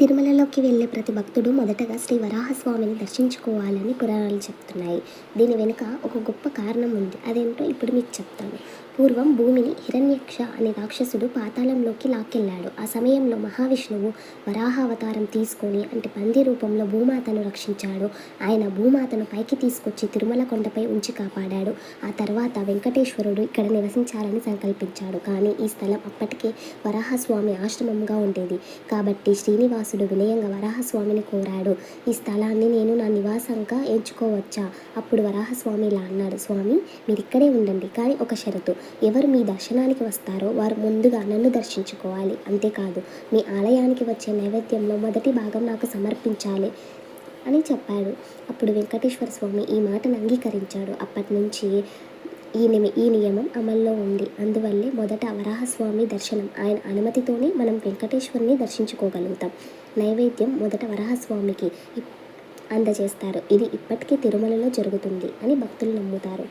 తిరుమలలోకి వెళ్ళే ప్రతి భక్తుడు మొదటగా శ్రీ వరాహస్వామిని దర్శించుకోవాలని పురాణాలు చెప్తున్నాయి. దీని వెనుక ఒక గొప్ప కారణం ఉంది. అదేంటో ఇప్పుడు మీకు చెప్తాను. పూర్వం భూమిని హిరణ్యక్ష అనే రాక్షసుడు పాతాళంలోకి లాక్కెళ్ళాడు. ఆ సమయంలో మహావిష్ణువు వరాహ అవతారం తీసుకొని అంటే పంది రూపంలో భూమాతను రక్షించాడు. ఆయన భూమాతను పైకి తీసుకొచ్చి తిరుమల కొండపై ఉంచి కాపాడాడు. ఆ తర్వాత వెంకటేశ్వరుడు ఇక్కడ నివసించాలని సంకల్పించాడు. కానీ ఈ స్థలం అప్పటికే వరాహస్వామి ఆశ్రమంగా ఉండేది. కాబట్టి వ్యాసుడు వినయంగా వరాహస్వామిని కోరాడు. ఈ స్థలాన్ని నేను నా నివాసంగా ఎంచుకోవచ్చా? అప్పుడు వరాహస్వామి ఇలా అన్నాడు. స్వామి మీరు ఇక్కడే ఉండండి. కానీ ఒక షరతు. ఎవరు మీ దర్శనానికి వస్తారో వారు ముందుగా నన్ను దర్శించుకోవాలి. అంతేకాదు మీ ఆలయానికి వచ్చే నైవేద్యంలో మొదటి భాగం నాకు సమర్పించాలి అని చెప్పాడు. అప్పుడు వెంకటేశ్వర స్వామి ఈ మాటను అంగీకరించాడు. అప్పటి నుంచి ఈ నిమి ఈ నియమం అమల్లో ఉంది. అందువల్లే మొదట వరాహస్వామి దర్శనం. ఆయన అనుమతితోనే మనం వెంకటేశ్వరుని దర్శించుకోగలుగుతాం. నైవేద్యం మొదట వరాహస్వామికి అందజేస్తారు. ఇది ఇప్పటికీ తిరుమలలో జరుగుతుంది అని భక్తులు నమ్ముతారు.